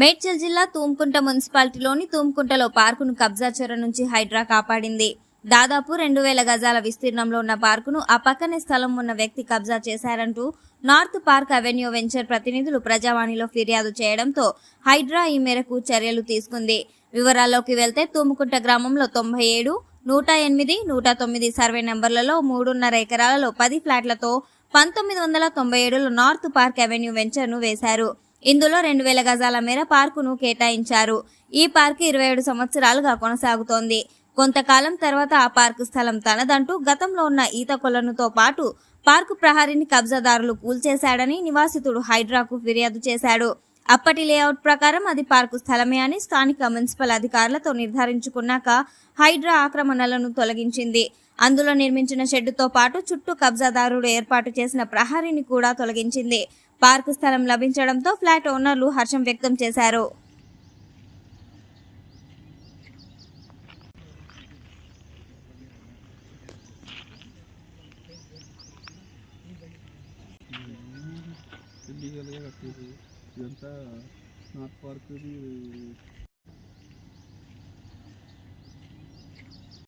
మేడ్చల్ జిల్లా తూమ్కుంట మున్సిపాలిటీలోని తూమ్కుంటలో పార్కును కబ్జా చొర నుంచి హైడ్రా కాపాడింది. దాదాపు రెండు వేల గజాల విస్తీర్ణంలో ఉన్న పార్కును ఆ పక్కనే స్థలం ఉన్న వ్యక్తి కబ్జా చేశారంటూ నార్త్ పార్క్ అవెన్యూ వెంచర్ ప్రతినిధులు ప్రజావాణిలో ఫిర్యాదు చేయడంతో హైడ్రా ఈ మేరకు చర్యలు తీసుకుంది. వివరాల్లోకి వెళ్తే తూముకుంట గ్రామంలో తొంభై ఏడు నూట ఎనిమిది నూట తొమ్మిది సర్వే నెంబర్లలో మూడున్నర ఎకరాలలో పది ఫ్లాట్లతో పంతొమ్మిది వందల తొంభై ఏడులో నార్త్ పార్క్ అవెన్యూ వెంచర్ను వేశారు. ఇందులో రెండు వేల గజాల మేర పార్కును కేటాయించారు. ఈ పార్క్ ఇరవై ఏడు సంవత్సరాలుగా కొనసాగుతోంది. కొంతకాలం తర్వాత ఆ పార్కు స్థలం తనదంటూ గతంలో ఉన్న ఈత కొలనుతో పాటు పార్కు ప్రహారీని కబ్జాదారులు కూల్చేశాడని నివాసితుడు హైడ్రాకు ఫిర్యాదు చేశాడు. అప్పటి లేఅవుట్ ప్రకారం అది పార్కు స్థలమే అని స్థానిక మున్సిపల్ అధికారులతో నిర్ధారించుకున్నాక హైడ్రా ఆక్రమణలను తొలగించింది. అందులో నిర్మించిన షెడ్డుతో పాటు చుట్టూ కబ్జాదారుడు ఏర్పాటు చేసిన ప్రహరీని కూడా తొలగించింది. పార్కు స్థలం లభించడంతో ఫ్లాట్ ఓనర్లు హర్షం వ్యక్తం చేశారు. ఇదంతా నాట్ పార్క్